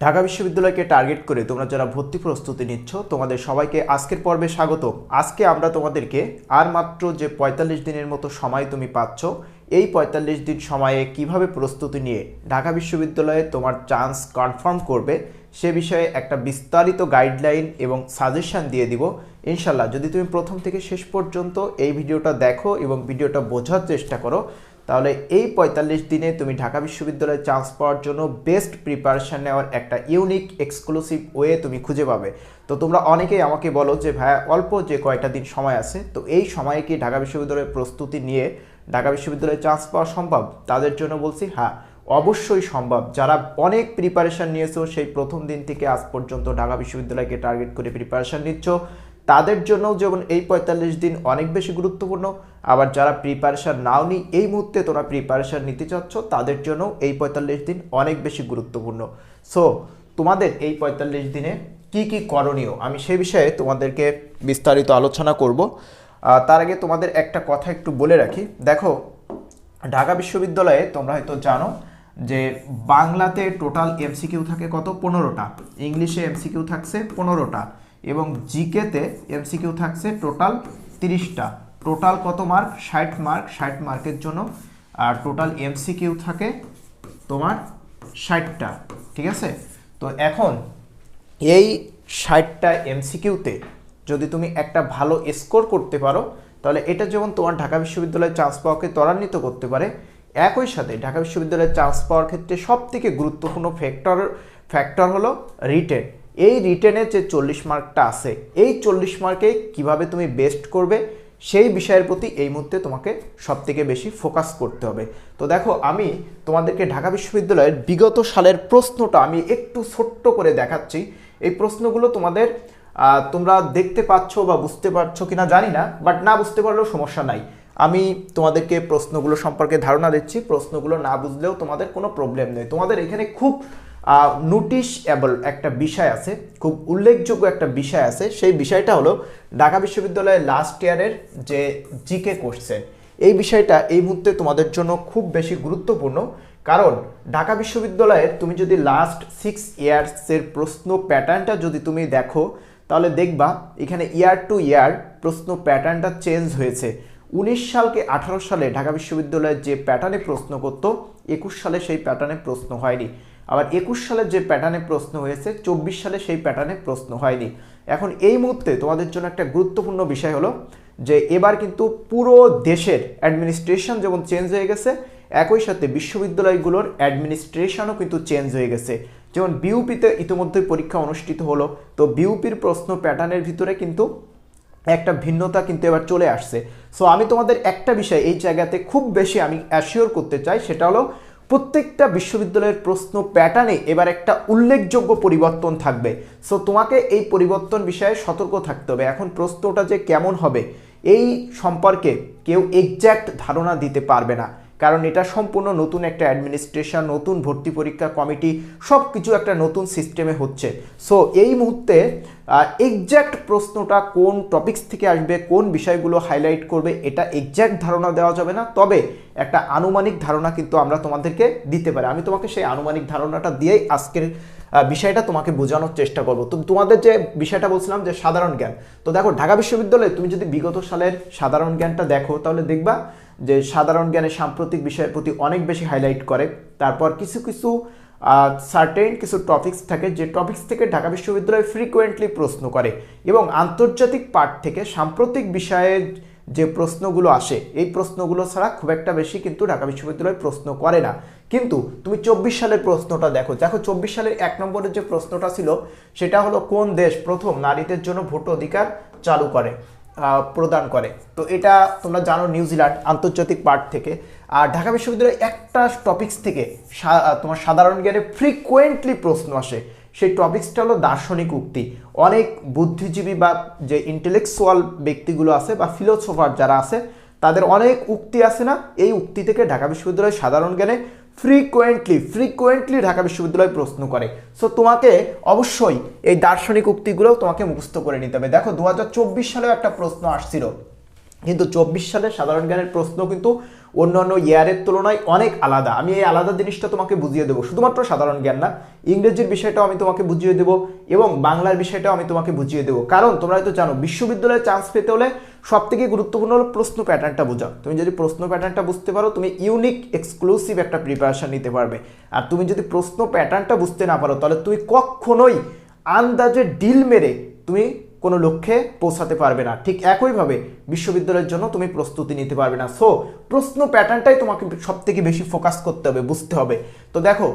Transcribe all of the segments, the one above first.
ঢাকা বিশ্ববিদ্যালয়কে টার্গেট করে তোমরা যারা ভর্তি প্রস্তুতি নিচ্ছ, তোমাদের সবাইকে আজকের পর্বে স্বাগত। আজকে আমরা তোমাদেরকে আর মাত্র যে পঁয়তাল্লিশ দিনের মতো সময় তুমি পাচ্ছ, এই পঁয়তাল্লিশ দিন সময়ে কীভাবে প্রস্তুতি নিয়ে ঢাকা বিশ্ববিদ্যালয়ে তোমার চান্স কনফার্ম করবে, সে বিষয়ে একটা বিস্তারিত গাইডলাইন এবং সাজেশন দিয়ে দিব। ইনশাল্লাহ যদি তুমি প্রথম থেকে শেষ পর্যন্ত এই ভিডিওটা দেখো এবং ভিডিওটা বোঝার চেষ্টা করো তাহলে এই পঁয়তাল্লিশ দিনে তুমি ঢাকা বিশ্ববিদ্যালয়ে চান্স পাওয়ার জন্য বেস্ট প্রিপারেশন নেওয়ার একটা ইউনিক এক্সক্লুসিভ ওয়ে তুমি খুঁজে পাবে। তো তোমরা অনেকেই আমাকে বলো যে, ভাইয়া, অল্প যে কয়টা দিন সময় আছে? তো এই সময়ে কি ঢাকা বিশ্ববিদ্যালয়ের প্রস্তুতি নিয়ে ঢাকা বিশ্ববিদ্যালয়ে চান্স পাওয়া সম্ভব? তাদের জন্য বলছি হ্যাঁ অবশ্যই সম্ভব। যারা অনেক প্রিপারেশন নিয়েছো, সেই প্রথম দিন থেকে আজ পর্যন্ত ঢাকা বিশ্ববিদ্যালয়কে টার্গেট করে প্রিপারেশান নিচ্ছ। তাদের জন্যও যেমন এই পঁয়তাল্লিশ দিন অনেক বেশি গুরুত্বপূর্ণ, আবার যারা প্রিপারেশান নাও নি, এই মুহূর্তে তোমরা প্রিপারেশান নিতে চাচ্ছ, তাদের জন্য এই পঁয়তাল্লিশ দিন অনেক বেশি গুরুত্বপূর্ণ। সো তোমাদের এই পঁয়তাল্লিশ দিনে কি কি করণীয়? আমি সেই বিষয়ে তোমাদেরকে বিস্তারিত আলোচনা করব। তার আগে তোমাদের একটা কথা একটু বলে রাখি। দেখো, ঢাকা বিশ্ববিদ্যালয়ে তোমরা হয়তো জানো যে বাংলাতে টোটাল এমসিকিউ থাকে কত? পনেরোটা। ইংলিশে এমসিকিউ থাকছে পনেরোটা। এবং জিকেতে এমসিকিউ থাকছে টোটাল তিরিশটা। টোটাল কত মার্ক? ষাট মার্ক। ষাট মার্কের জন্য। আর টোটাল এমসিকিউ থাকে তোমার ষাটটা। ঠিক আছে? তো এখন এই ষাটটা এমসিকিউতে যদি তুমি একটা ভালো স্কোর করতে পারো, তাহলে এটা যেমন তোমার ঢাকা বিশ্ববিদ্যালয়ে চান্স পাওয়াকে ত্বরান্বিত করতে পারে, একই সাথে ঢাকা বিশ্ববিদ্যালয়ে চান্স পাওয়ার ক্ষেত্রে সব থেকে গুরুত্বপূর্ণ ফ্যাক্টর ফ্যাক্টর হলো রিটেন এই রিটেনের যে চল্লিশ মার্কটা আছে, এই চল্লিশ মার্কে কীভাবে তুমি বেস্ট করবে, সেই বিষয়ের প্রতি এই মুহূর্তে তোমাকে সব থেকে বেশি ফোকাস করতে হবে। তো দেখো, আমি তোমাদেরকে ঢাকা বিশ্ববিদ্যালয়ের বিগত সালের প্রশ্নটা আমি একটু ছোট্ট করে দেখাচ্ছি। এই প্রশ্নগুলো তোমাদের তোমরা দেখতে পাচ্ছ বা বুঝতে পারছ কিনা জানি না বাট না বুঝতে পারলেও সমস্যা নাই। আমি তোমাদেরকে প্রশ্নগুলো সম্পর্কে ধারণা দিচ্ছি, প্রশ্নগুলো না বুঝলেও তোমাদের কোনো প্রবলেম নেই। তোমাদের এখানে খুব নোটিশএবল একটা বিষয় আছে, খুব উল্লেখযোগ্য একটা বিষয় আছে, সেই বিষয়টা হলো ঢাকা বিশ্ববিদ্যালয়ের লাস্ট ইয়ারের যে জিকে কোশ্চেন এই বিষয়টা এই মুহূর্তে তোমাদের জন্য খুব বেশি গুরুত্বপূর্ণ, কারণ ঢাকা বিশ্ববিদ্যালয়ের তুমি যদি লাস্ট সিক্স ইয়ার্সের প্রশ্ন প্যাটার্নটা যদি তুমি দেখো, তাহলে দেখবা এখানে ইয়ার টু ইয়ার প্রশ্ন প্যাটার্নটা চেঞ্জ হয়েছে। উনিশ সালকে আঠারো সালে ঢাকা বিশ্ববিদ্যালয়ের যে প্যাটার্নে প্রশ্ন করতো, একুশ সালে সেই প্যাটার্নে প্রশ্ন হয়নি। আবার একুশ সালে যে প্যাটার্নে প্রশ্ন হয়েছে, চব্বিশ সালে সেই প্যাটার্নে প্রশ্ন হয়নি। এখন এই মুহূর্তে তোমাদের জন্য একটা গুরুত্বপূর্ণ বিষয় হলো যে এবার কিন্তু পুরো দেশের অ্যাডমিনিস্ট্রেশন যেমন চেঞ্জ হয়ে গেছে, একই সাথে বিশ্ববিদ্যালয়গুলোর অ্যাডমিনিস্ট্রেশনও কিন্তু চেঞ্জ হয়ে গেছে। যেমন বিউপিতে ইতিমধ্যে পরীক্ষা অনুষ্ঠিত হলো, তো বিউপির প্রশ্ন প্যাটার্নের ভিতরে কিন্তু একটা ভিন্নতা কিন্তু এবার চলে আসছে। সো আমি তোমাদের একটা বিষয় এই জায়গাতে খুব বেশি আমি অ্যাসিওর করতে চাই, সেটা হলো প্রত্যেকটা বিশ্ববিদ্যালয়ের প্রশ্ন প্যাটার্নে এবার একটা উল্লেখযোগ্য পরিবর্তন থাকবে। সো তোমাকে এই পরিবর্তন বিষয়ে সতর্ক থাকতে হবে। এখন প্রশ্নটা যে কেমন হবে, এই সম্পর্কে কেউ এক্স্যাক্ট ধারণা দিতে পারবে না। কারণ এটা সম্পূর্ণ নতুন একটা অ্যাডমিনিস্ট্রেশন নতুন ভর্তি পরীক্ষা কমিটি সব কিছু একটা নতুন সিস্টেমে হচ্ছে। সো এই মুহূর্তে এক্স্যাক্ট প্রশ্নটা কোন টপিকস থেকে আসবে, কোন বিষয়গুলো হাইলাইট করবে, এটা এক্স্যাক্ট ধারণা দেওয়া যাবে না। তবে একটা আনুমানিক ধারণা কিন্তু আমরা তোমাদেরকে দিতে পারি। আমি তোমাকে সেই আনুমানিক ধারণাটা দিয়েই আজকের বিষয়টা তোমাকে বোঝানোর চেষ্টা করব। তো তোমাদের যে বিষয়টা বলছিলাম যে সাধারণ জ্ঞান। তো দেখো, ঢাকা বিশ্ববিদ্যালয়ে তুমি যদি বিগত সালের সাধারণ জ্ঞানটা দেখো, তাহলে দেখবা যে সাধারণ জ্ঞানে সাম্প্রতিক বিষয়ের প্রতি অনেক বেশি হাইলাইট করে। তারপর কিছু কিছু সার্টেন কিছু টপিকস থাকে যে টপিকস থেকে ঢাকা বিশ্ববিদ্যালয় ফ্রিকোয়েন্টলি প্রশ্ন করে এবং আন্তর্জাতিক পার্ট থেকে সাম্প্রতিক বিষয়ের যে প্রশ্নগুলো আসে, এই প্রশ্নগুলো ছাড়া খুব একটা বেশি কিন্তু ঢাকা বিশ্ববিদ্যালয় প্রশ্ন করে না। কিন্তু তুমি চব্বিশ সালের প্রশ্নটা দেখো। দেখো চব্বিশ সালের এক নম্বরের যে প্রশ্নটা ছিল, সেটা হলো কোন দেশ প্রথম নারীদের জন্য ভোট অধিকার চালু করে? প্রদান করে। তো এটা তোমরা জানো নিউজিল্যান্ড আন্তর্জাতিক পার্ট থেকে। আর ঢাকা বিশ্ববিদ্যালয়ের একটা টপিকস থেকে তোমার সাধারণ জ্ঞানে ফ্রিকোয়েন্টলি প্রশ্ন আসে। সেই টপিক্সটা হলো দার্শনিক উক্তি। অনেক বুদ্ধিজীবী বা যে ইন্টেলেকচুয়াল ব্যক্তিগুলো আছে বা ফিলোসোফার যারা আছে, তাদের অনেক উক্তি আছে না। এই উক্তি থেকে ঢাকা বিশ্ববিদ্যালয়ের সাধারণ জ্ঞানে ফ্রিকোয়েন্টলি ফ্রিকোয়েন্টলি ঢাকা বিশ্ববিদ্যালয় প্রশ্ন করে। সো তোমাকে অবশ্যই এই দার্শনিক উক্তিগুলো তোমাকে মুখস্থ করে নিতে হবে। দেখো দু হাজার চব্বিশ সালেও একটা প্রশ্ন আসছিল। কিন্তু চব্বিশ সালে সাধারণ জ্ঞানের প্রশ্ন কিন্তু অন্যান্য ইয়ারের তুলনায় অনেক আলাদা। আমি এই আলাদা জিনিসটা তোমাকে বুঝিয়ে দেবো। শুধুমাত্র সাধারণ জ্ঞান না, ইংরেজির বিষয়টাও আমি তোমাকে বুঝিয়ে দেবো এবং বাংলার বিষয়টাও আমি তোমাকে বুঝিয়ে দেবো। কারণ তোমরা হয়তো জানো, বিশ্ববিদ্যালয়ে চান্স পেতে হলে সব থেকে গুরুত্বপূর্ণ হলো প্রশ্ন প্যাটার্নটা বোঝা। তুমি যদি প্রশ্ন প্যাটার্নটা বুঝতে পারো, তুমি ইউনিক এক্সক্লুসিভ একটা প্রিপারেশান নিতে পারবে। আর তুমি যদি প্রশ্ন প্যাটার্নটা বুঝতে না পারো, তাহলে তুমি কখনোই আন্দাজে ডিল মেরে তুমি কোনো লক্ষ্যে পৌঁছাতে পারবে না। ঠিক একইভাবে বিশ্ববিদ্যালয়ের জন্য তুমি প্রস্তুতি নিতে পারবে না। সো প্রশ্ন প্যাটার্নটাই তোমাকে সব থেকে বেশি ফোকাস করতে হবে, বুঝতে হবে। তো দেখো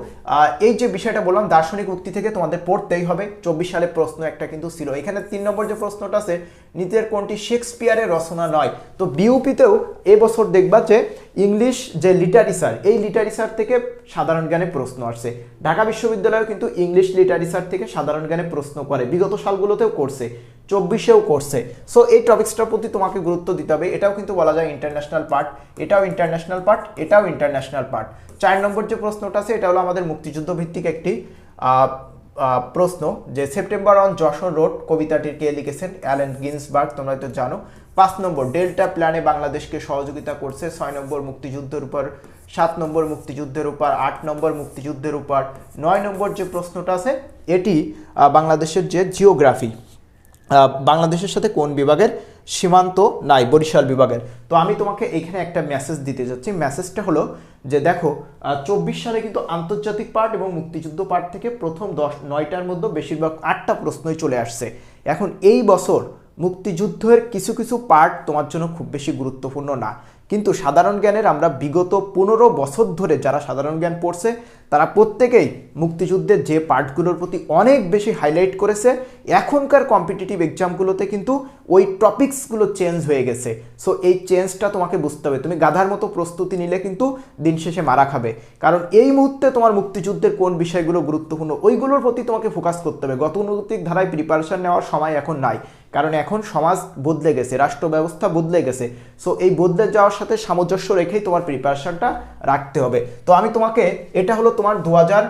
এই যে বিষয়টা বললাম, দার্শনিক উক্তি থেকে তোমাদের পড়তেই হবে। চব্বিশ সালে প্রশ্ন একটা কিন্তু ছিল। এখানে তিন নম্বর যে প্রশ্নটা আছে নিচের কোনটি শেক্সপিয়ারের রচনা নয়। তো বিউপিতেও এবছর দেখবা যে ইংলিশ যে লিটারেচার, এই লিটারেচার থেকে সাধারণ জ্ঞানে প্রশ্ন আসছে। ঢাকা বিশ্ববিদ্যালয়েও কিন্তু ইংলিশ লিটারেচার থেকে সাধারণ জ্ঞানে প্রশ্ন করে। বিগত সালগুলোতেও করছে। চব্বিশেও করছে। সো এই টপিক্সটার প্রতি তোমাকে গুরুত্ব দিতে হবে। এটাও কিন্তু বলা যায় ইন্টারন্যাশনাল পার্ট এটাও ইন্টারন্যাশনাল পার্ট এটাও ইন্টারন্যাশনাল পার্ট চার নম্বর যে প্রশ্নটা আছে, এটা হলো আমাদের মুক্তিযুদ্ধ ভিত্তিক একটি প্রশ্ন যে সেপ্টেম্বর অন যশোর রোড কবিতাটির কে লিখেছেন? অ্যালেন গিন্সবার্গ তোমরা তো জানো। পাঁচ নম্বর ডেল্টা প্ল্যানে বাংলাদেশকে সহযোগিতা করছে। ছয় নম্বর, মুক্তিযুদ্ধের উপর, সাত নম্বর, মুক্তিযুদ্ধের উপর, আট নম্বর, মুক্তিযুদ্ধের উপর। নয় নম্বর যে প্রশ্নটা আছে, এটি বাংলাদেশের যে জিওগ্রাফি বাংলাদেশের সাথে কোন বিভাগের সীমান্ত নাই, বরিশাল বিভাগের? তো আমি তোমাকে এখানে একটা মেসেজ দিতে যাচ্ছি। মেসেজটা হলো যে দেখো চব্বিশ সালে কিন্তু আন্তর্জাতিক পার্ট এবং মুক্তিযুদ্ধ পার্ট থেকে প্রথম দশ, নয়টার মধ্যে বেশিরভাগ আটটা প্রশ্নই চলে আসছে। এখন এই বছর মুক্তিযুদ্ধের কিছু কিছু পার্ট তোমার জন্য খুব বেশি গুরুত্বপূর্ণ না। কিন্তু সাধারণ জ্ঞানের আমরা বিগত পনেরো বছর ধরে যারা সাধারণ জ্ঞান পড়ছে তারা প্রত্যেকেই মুক্তিযুদ্ধের যে পার্টগুলোর প্রতি অনেক বেশি হাইলাইট করেছে, এখনকার কম্পিটিটিভ এক্সামগুলোতে কিন্তু ওই টপিকসগুলো চেঞ্জ হয়ে গেছে। সো এই চেঞ্জটা তোমাকে বুঝতে হবে। তুমি গাধার মতো প্রস্তুতি নিলে কিন্তু দিন শেষে মারা খাবে। কারণ এই মুহূর্তে তোমার মুক্তিযুদ্ধের কোন বিষয়গুলো গুরুত্বপূর্ণ, ওইগুলোর প্রতি তোমাকে ফোকাস করতে হবে। গতানুগতিক ধারায় প্রিপারেশান নেওয়ার সময় এখন নাই। কারণ এখন সমাজ বদলে গেছে রাষ্ট্র ব্যবস্থা বদলে গেছে। সো এই বদলে যাওয়ার সাথে সামঞ্জস্য রেখেই তোমার প্রিপারেশনটা রাখতে হবে। তো আমি তোমাকে, এটা হলো তোমার দু হাজার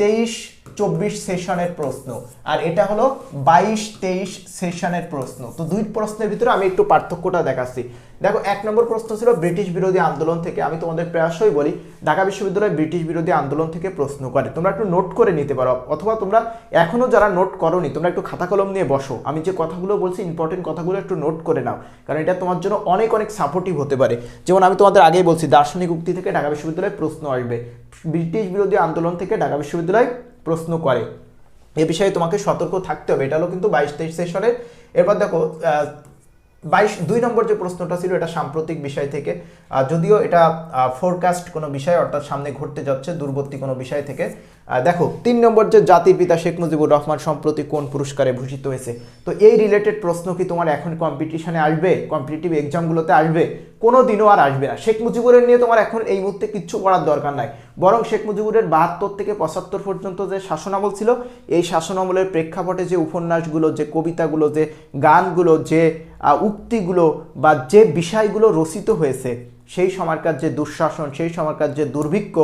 তেইশ, চব্বিশ সেশনের প্রশ্ন। আর এটা হলো বাইশ, তেইশ সেশনের প্রশ্ন। তো দুই প্রশ্নের ভিতরে আমি একটু পার্থক্যটা দেখাচ্ছি। দেখো, এক নম্বর প্রশ্ন ছিল ব্রিটিশ বিরোধী আন্দোলন থেকে, আমি তোমাদের প্রায়শই বলি, ঢাকা বিশ্ববিদ্যালয় ব্রিটিশ বিরোধী আন্দোলন থেকে প্রশ্ন করে। তোমরা একটু নোট করে নিতে পারো, অথবা তোমরা এখনও যারা নোট করনি, তোমরা একটু খাতা কলম নিয়ে বসো। আমি যে কথাগুলো বলছি ইম্পর্টেন্ট কথাগুলো একটু নোট করে নাও, কারণ এটা তোমার জন্য অনেক অনেক সাপোর্টিভ হতে পারে। যেমন আমি তোমাদের আগেই বলছি, দার্শনিক উক্তি থেকে ঢাকা বিশ্ববিদ্যালয়ে প্রশ্ন আসবে। ব্রিটিশ বিরোধী আন্দোলন থেকে ঢাকা বিশ্ববিদ্যালয় প্রশ্ন করে। এ বিষয়ে তোমাকে সতর্ক থাকতে হবে, এটা হলো কিন্তু বাইশ তেইশ সেশনের। এরপর দেখো বাইশ, দুই নম্বর যে প্রশ্নটা ছিল, এটা সাম্প্রতিক বিষয় থেকে। যদিও এটা ফোরকাস্ট কোনো বিষয়, অর্থাৎ সামনে ঘটতে যাচ্ছে, দূরবর্তী কোনো বিষয় থেকে। দেখো, তিন নম্বর যে জাতির পিতা শেখ মুজিবুর রহমান সম্প্রতি কোন পুরস্কারে ভূষিত হয়েছে? তো এই রিলেটেড প্রশ্ন কি তোমার এখন কম্পিটিশনে আসবে? কম্পিটিটিভ এক্সামগুলোতে আসবে? কোনো দিনও আর আসবে না। শেখ মুজিবুরের নিয়ে তোমার এখন এই মুহূর্তে কিচ্ছু করার দরকার নাই। বরং শেখ মুজিবুরের বাহাত্তর থেকে পঁচাত্তর পর্যন্ত যে শাসনামল ছিল, এই শাসনামলের প্রেক্ষাপটে যে উপন্যাসগুলো, যে কবিতাগুলো, যে গানগুলো, যে উক্তিগুলো বা যে বিষয়গুলো রচিত হয়েছে, সেই সময়কার যে দুঃশাসন, সেই সময়কার যে দুর্ভিক্ষ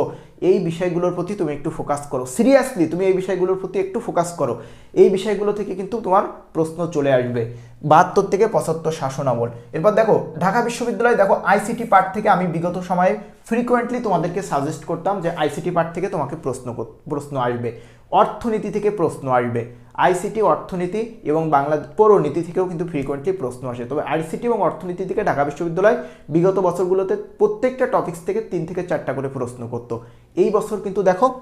এই বিষয়গুলোর প্রতি তুমি একটু ফোকাস করো। সিরিয়াসলি তুমি এই বিষয়গুলোর প্রতি একটু ফোকাস করো। এই বিষয়গুলো থেকে কিন্তু তোমার প্রশ্ন চলে আসবে। বাহাত্তর থেকে পঁচাত্তর শাসন আমল। এরপর দেখো, ঢাকা বিশ্ববিদ্যালয় দেখো আইসিটি পার্ট থেকে আমি বিগত সময়ে ফ্রিকোয়েন্টলি তোমাদেরকে সাজেস্ট করতাম যে আইসিটি পার্ট থেকে তোমাকে প্রশ্ন প্রশ্ন আসবে। অর্থনীতি থেকে প্রশ্ন আসবে। আইসিটি অর্থনীতি এবং বাংলা পৌরনীতি থেকেও কিন্তু ফ্রিকোয়েন্টলি প্রশ্ন আসে। তবে আইসিটি এবং অর্থনীতি থেকে ঢাকা বিশ্ববিদ্যালয় বিগত বছরগুলোতে প্রত্যেকটা টপিক্স থেকে তিন থেকে চারটা করে প্রশ্ন করতো। এই বছর কিন্তু দেখো,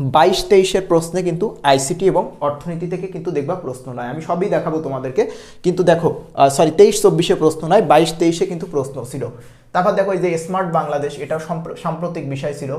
বাইশ তেইশের প্রশ্নে কিন্তু আইসিটি এবং অর্থনীতি থেকে কিন্তু দেখবা প্রশ্ন নয়। আমি সবই দেখাবো তোমাদেরকে। কিন্তু দেখো সরি তেইশ চব্বিশে প্রশ্ন নয়, বাইশ তেইশে কিন্তু প্রশ্ন ছিল। তারপর দেখো এই যে স্মার্ট বাংলাদেশ সম্প্র- সাম্প্রতিক বিষয় ছিল।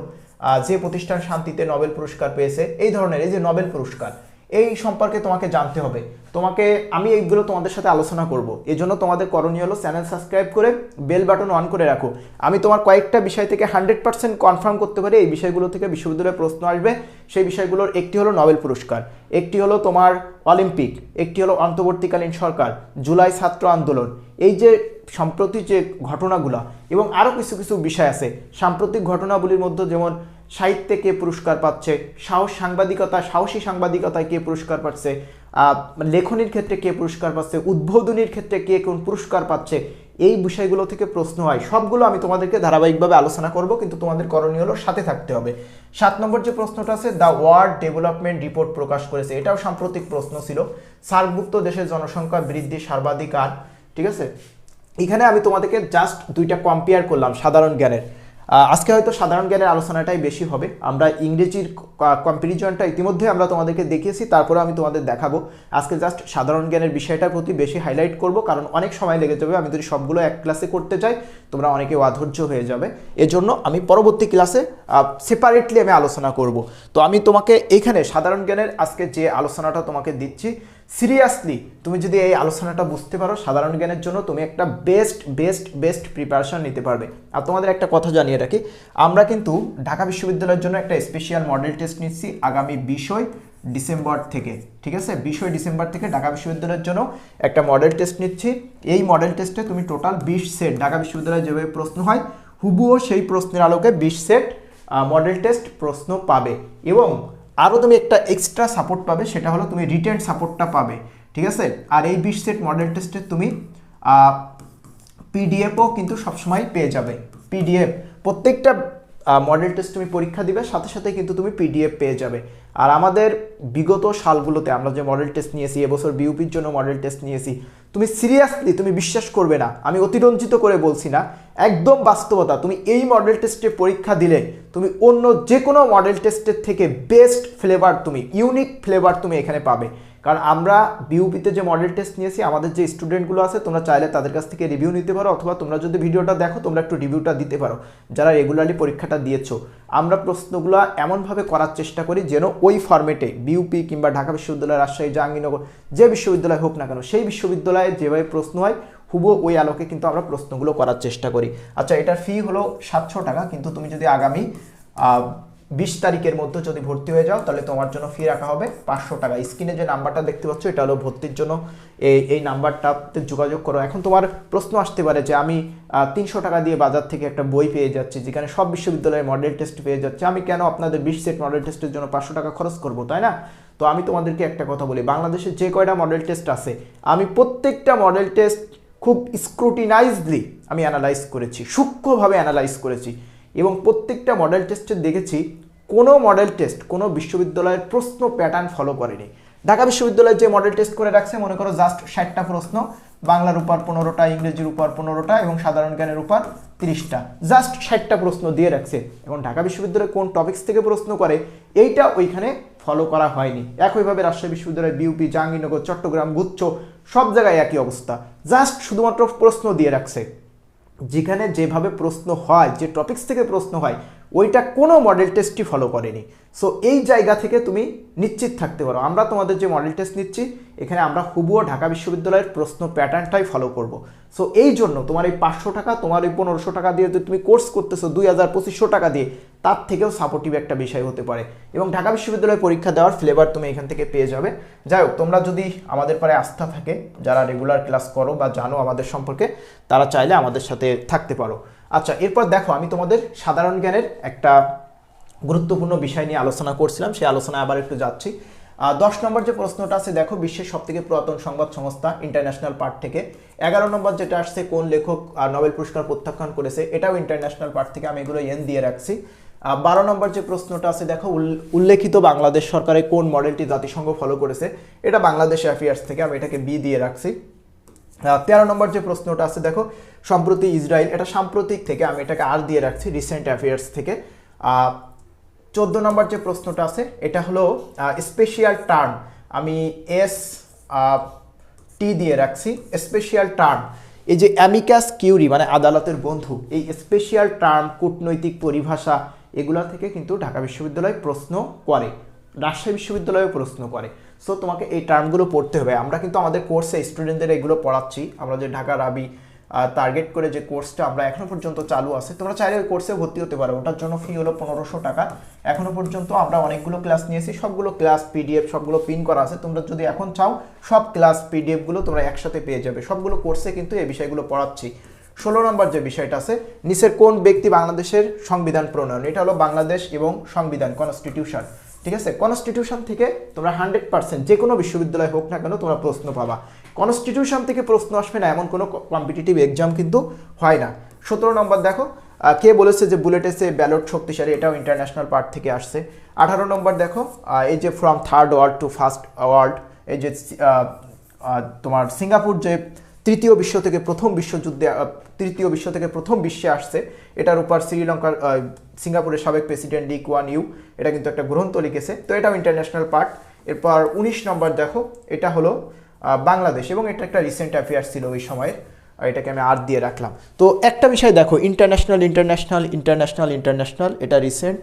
যে প্রতিষ্ঠান শান্তিতে নোবেল পুরস্কার পেয়েছে, এই ধরনের, এই যে নোবেল পুরস্কার এই সম্পর্কে তোমাকে জানতে হবে। তোমাকে, আমি এইগুলো তোমাদের সাথে আলোচনা করব। এই জন্য তোমাদের করণীয় হলো চ্যানেল সাবস্ক্রাইব করে বেল বাটন অন করে রাখো। আমি তোমার কয়েকটা বিষয় থেকে হান্ড্রেড পার্সেন্ট কনফার্ম করতে পারি। এই বিষয়গুলো থেকে বিশ্ববিদ্যালয়ে প্রশ্ন আসবে। সেই বিষয়গুলোর একটি হলো নোবেল পুরস্কার। একটি হলো তোমার অলিম্পিক। একটি হলো অন্তর্বর্তীকালীন সরকার। জুলাই ছাত্র আন্দোলন। এই যে সম্প্রতি যে ঘটনাগুলো এবং আরও কিছু কিছু বিষয় আছে, সাম্প্রতিক ঘটনাগুলির মধ্যে যেমন সাহিত্যে কে পুরস্কার পাচ্ছে সাহস সাংবাদিকতা সাহসী সাংবাদিকতায় কে পুরস্কার পাচ্ছে আহ, লেখনির ক্ষেত্রে কে পুরস্কার পাচ্ছে উদ্বোধনীর ক্ষেত্রে কে কোন পুরস্কার পাচ্ছে এই বিষয়গুলো থেকে প্রশ্ন হয় সবগুলো আমি তোমাদেরকে ধারাবাহিকভাবে আলোচনা করব কিন্তু তোমাদের করণীয় হলো সাথে থাকতে হবে। সাত নম্বর যে প্রশ্নটা আছে দ্য ওয়ার্ল্ড ডেভেলপমেন্ট রিপোর্ট প্রকাশ করেছে এটাও সাম্প্রতিক প্রশ্ন ছিল। সার্কভুক্ত দেশের জনসংখ্যা বৃদ্ধি সর্বাধিক আর ঠিক আছে? এখানে আমি তোমাদেরকে জাস্ট দুইটা কম্পেয়ার করলাম সাধারণ জ্ঞানের। আজকে হয়তো সাধারণ জ্ঞানের আলোচনাটাই বেশি হবে। আমরা ইংরেজির কম্পারিজনটা ইতিমধ্যে আমরা তোমাদেরকে দেখিয়েছি তারপরে আমি তোমাদের দেখাবো। আজকে জাস্ট সাধারণ জ্ঞানের বিষয়টার প্রতি বেশি হাইলাইট করব, কারণ অনেক সময় লেগে যাবে, আমি যদি সবগুলো এক ক্লাসে করতে চাই তোমরা অনেকে অধৈর্য হয়ে যাবে। এজন্য আমি পরবর্তী ক্লাসে সেপারেটলি আমি আলোচনা করব। তো আমি তোমাকে এইখানে সাধারণ জ্ঞানের আজকে যে আলোচনাটা তোমাকে দিচ্ছি সিরিয়াসলি তুমি যদি এই আলোচনাটা বুঝতে পারো সাধারণ জ্ঞানের জন্য, তুমি একটা বেস্ট বেস্ট বেস্ট প্রিপারেশন নিতে পারবে। আর তোমাদের একটা কথা জানিয়ে রাখি, আমরা কিন্তু ঢাকা বিশ্ববিদ্যালয়ের জন্য একটা স্পেশাল মডেল টেস্ট নিচ্ছি আগামী বিষয় ডিসেম্বর থেকে, ঠিক আছে? বিশই ডিসেম্বর থেকে ঢাকা বিশ্ববিদ্যালয়ের জন্য একটা মডেল টেস্ট নিচ্ছি। এই মডেল টেস্টে তুমি টোটাল বিশ সেট ঢাকা বিশ্ববিদ্যালয়ে যেভাবে প্রশ্ন হয় হুবুও সেই প্রশ্নের আলোকে বিশ সেট মডেল টেস্ট প্রশ্ন পাবে। এবং আরও তুমি একটা এক্সট্রা সাপোর্ট পাবে, সেটা হলো তুমি রিটেন সাপোর্টটা পাবে, ঠিক আছে? আর এই বিশ সেট মডেল টেস্টে তুমি পিডিএফও কিন্তু সবসময় পেয়ে যাবে পিডিএফ প্রত্যেকটা মডেল টেস্ট তুমি পরীক্ষা দিবে, সাথে সাথে কিন্তু তুমি পিডিএফ পেয়ে যাবে। আর আমাদের বিগত সালগুলোতে আমরা যে মডেল টেস্ট নিয়েছি, এবছর বিউপির জন্য মডেল টেস্ট নিয়েছি, তুমি সিরিয়াসলি তুমি বিশ্বাস করবে না, আমি অতিরঞ্জিত করে বলছি না, একদম বাস্তবতা, তুমি এই মডেল টেস্টে পরীক্ষা দিলে তুমি অন্য যে কোনো মডেল টেস্টের থেকে বেস্ট ফ্লেভার তুমি ইউনিক ফ্লেভার তুমি এখানে পাবে। কারণ আমরা বিউপিতে যে মডেল টেস্ট নিয়েছি, আমাদের যে স্টুডেন্টগুলো আছে, তোমরা চাইলে তাদের কাছ থেকে রিভিউ নিতে পারো, অথবা তোমরা যদি ভিডিওটা দেখো, তোমরা একটু রিভিউটা দিতে পারো, যারা রেগুলারলি পরীক্ষাটা দিয়েছ। আমরা প্রশ্নগুলো এমনভাবে করার চেষ্টা করি যেন ওই ফর্মেটে বিউপি কিংবা ঢাকা বিশ্ববিদ্যালয়, রাজশাহী, জাহাঙ্গীরনগর, যে বিশ্ববিদ্যালয় হোক না কেন, সেই বিশ্ববিদ্যালয়ে যেভাবে প্রশ্ন হয় হুবো ওই আলোকে কিন্তু আমরা প্রশ্নগুলো করার চেষ্টা করি। আচ্ছা এটার ফি হলো সাতশো টাকা, কিন্তু তুমি যদি আগামী বিশ তারিখের মধ্যে যদি ভর্তি হয়ে যাও, তাহলে তোমার জন্য ফি রাখা হবে পাঁচশো টাকা। স্ক্রিনে যে নাম্বারটা দেখতে পাচ্ছ, এটা হলো ভর্তির জন্য এই এই নাম্বারটাতে যোগাযোগ করো। এখন তোমার প্রশ্ন আসতে পারে যে আমি তিনশো টাকা দিয়ে বাজার থেকে একটা বই পেয়ে যাচ্ছি, যেখানে সব বিশ্ববিদ্যালয়ের মডেল টেস্ট পেয়ে যাচ্ছে। আমি কেন আপনাদের বিশ সেট মডেল টেস্টের জন্য পাঁচশো টাকা খরচ করব, তাই না? তো আমি তোমাদেরকে একটা কথা বলি, বাংলাদেশে যে কয়টা মডেল টেস্ট আছে, আমি প্রত্যেকটা মডেল টেস্ট খুব স্ক্রুটিনাইজডলি আমি অ্যানালাইজ করেছি, সূক্ষ্মভাবে অ্যানালাইজ করেছি। এবং প্রত্যেকটা মডেল টেস্টে দেখেছি, কোনো মডেল টেস্ট কোনো বিশ্ববিদ্যালয়ের প্রশ্ন প্যাটার্ন ফলো করেনি। ঢাকা বিশ্ববিদ্যালয়ের যে মডেল টেস্ট করে রাখছে, মনে করো জাস্ট ষাটটা প্রশ্ন, বাংলার উপর পনেরোটা, ইংরেজির উপর পনেরোটা এবং সাধারণ জ্ঞানের উপর তিরিশটা। জাস্ট ষাটটা প্রশ্ন দিয়ে রাখছে। এবং ঢাকা বিশ্ববিদ্যালয় কোন টপিক্স থেকে প্রশ্ন করে, এইটা ওইখানে ফলো করা হয়নি। একইভাবে রাজশাহী বিশ্ববিদ্যালয় বিউপি জাহাঙ্গীরনগর, চট্টগ্রাম, গুচ্ছ, সব জায়গায় একই অবস্থা। জাস্ট শুধুমাত্র প্রশ্ন দিয়ে রাখছে। যেখানে যেভাবে প্রশ্ন হয় যে টপিক্স থেকে প্রশ্ন হয় ওইটা কোনো মডেল টেস্টই ফলো করেনি। সো এই জায়গা থেকে তুমি নিশ্চিত থাকতে পারো। আমরা তোমাদের যে মডেল টেস্ট নিচ্ছি, এখানে আমরা হুবুও ঢাকা বিশ্ববিদ্যালয়ের প্রশ্ন প্যাটার্নটাই ফলো করব। সো এই জন্য তোমার এই পাঁচশো টাকা, তোমার এই পনেরোশো টাকা দিয়ে যদি তুমি কোর্স করতেছো, দুই হাজার পঁচিশশো টাকা দিয়ে, তার থেকেও সাপোর্টিভ একটা বিষয় হতে পারে। এবং ঢাকা বিশ্ববিদ্যালয়ে পরীক্ষা দেওয়ার ফ্লেভার তুমি এখান থেকে পেয়ে যাবে। যাই হোক, তোমরা যদি আমাদের পরে আস্থা থাকে, যারা রেগুলার ক্লাস করো বা জানো আমাদের সম্পর্কে, তারা চাইলে আমাদের সাথে থাকতে পারো। আচ্ছা এরপর দেখো, আমি তোমাদের সাধারণ জ্ঞানের একটা গুরুত্বপূর্ণ বিষয় নিয়ে আলোচনা করছিলাম, সেই আলোচনায় আবার একটু যাচ্ছি। দশ নম্বর যে প্রশ্নটা আছে, দেখো, বিশ্বের সব থেকে পুরাতন সংবাদ সংস্থা ইন্টারন্যাশনাল পার্ট থেকে। এগারো নম্বর যেটা আসছে, কোন লেখক নোবেল পুরস্কার প্রত্যাখ্যান করেছে, এটাও ইন্টারন্যাশনাল পার্ট থেকে আমি এগুলো এন দিয়ে রাখছি। বারো নম্বর যে প্রশ্নটা আছে, দেখো উল্লেখিত বাংলাদেশ সরকারের কোন মডেলটি জাতিসংঘ ফলো করেছে, এটা বাংলাদেশ অ্যাফেয়ার্স থেকে আমি এটাকে বি দিয়ে রাখছি। তেরো নম্বর যে প্রশ্নটা আছে, দেখো, সম্প্রতি ইসরায়েল, এটা সাম্প্রতিক থেকে আমি এটাকে আর দিয়ে রাখছি রিসেন্ট অ্যাফেয়ার্স থেকে। চোদ্দ নম্বর যে প্রশ্নটা আছে, এটা হলো স্পেশিয়াল টার্ম আমি এস টি দিয়ে রাখছি স্পেশিয়াল টার্ম এই যে অ্যামিকাস কিউরি মানে আদালতের বন্ধু, এই স্পেশিয়াল টার্ম কূটনৈতিক পরিভাষা, এগুলা থেকে কিন্তু ঢাকা বিশ্ববিদ্যালয় প্রশ্ন করে, রাজশাহী বিশ্ববিদ্যালয়েও প্রশ্ন করে। সো তোমাকে এই টার্মগুলো পড়তে হবে। আমরা কিন্তু আমাদের কোর্সে স্টুডেন্টদের এগুলো পড়াচ্ছি। আমরা যে ঢাকা, রাবি টার্গেট করে যে কোর্সটা আমরা এখনও পর্যন্ত চালু আছে, তোমরা চাইলে ওই কোর্সে ভর্তি হতে পারো। ওটার জন্য ফি হলো পনেরোশো টাকা। এখনও পর্যন্ত আমরা অনেকগুলো ক্লাস নিয়েছি। সবগুলো ক্লাস পিডিএফ সবগুলো পিন করা আছে। তোমরা যদি এখন চাও, সব ক্লাস পিডিএফগুলো তোমরা একসাথে পেয়ে যাবে। সবগুলো কোর্সে কিন্তু এই বিষয়গুলো পড়াচ্ছি। ষোলো নম্বর যে বিষয়টা আছে, নিচের কোন ব্যক্তি বাংলাদেশের সংবিধান প্রণয়ন? এটা হলো বাংলাদেশ এবং সংবিধান কনস্টিটিউশন ঠিক আছে? কনস্টিটিউশন থেকে তোমরা হান্ড্রেড পার্সেন্ট যে কোনো বিশ্ববিদ্যালয় হোক না কেন তোমরা প্রশ্ন পাবা। কনস্টিটিউশন থেকে প্রশ্ন আসবে না, এমন কোনো কম্পিটিটিভ এক্সাম কিন্তু হয় না। সতেরো নম্বর দেখো কে বলেছে যে বুলেট এসে ব্যালট শক্তিশালী, এটাও ইন্টারন্যাশনাল পার্ট থেকে আসছে। আঠারো নম্বর দেখো এই যে from third world to first world এই যে তোমার সিঙ্গাপুর যে তৃতীয় বিশ্ব থেকে প্রথম বিশ্বযুদ্ধে তৃতীয় বিশ্ব থেকে প্রথম বিশ্বে আসছে। এটার উপর শ্রীলঙ্কার সিঙ্গাপুরের সাবেক প্রেসিডেন্ট লি কুয়ান ইউ, এটা কিন্তু একটা গ্রন্থ লিখেছে। তো এটাও ইন্টারন্যাশনাল পার্ট এরপর উনিশ নম্বর দেখো, এটা হলো বাংলাদেশ এবং এটা একটা রিসেন্ট অ্যাফেয়ার্স ছিল ওই সময়ের। এটাকে আমি আর দিয়ে রাখলাম। তো একটা বিষয় দেখো ইন্টারন্যাশনাল ইন্টারন্যাশনাল ইন্টারন্যাশনাল ইন্টারন্যাশনাল এটা রিসেন্ট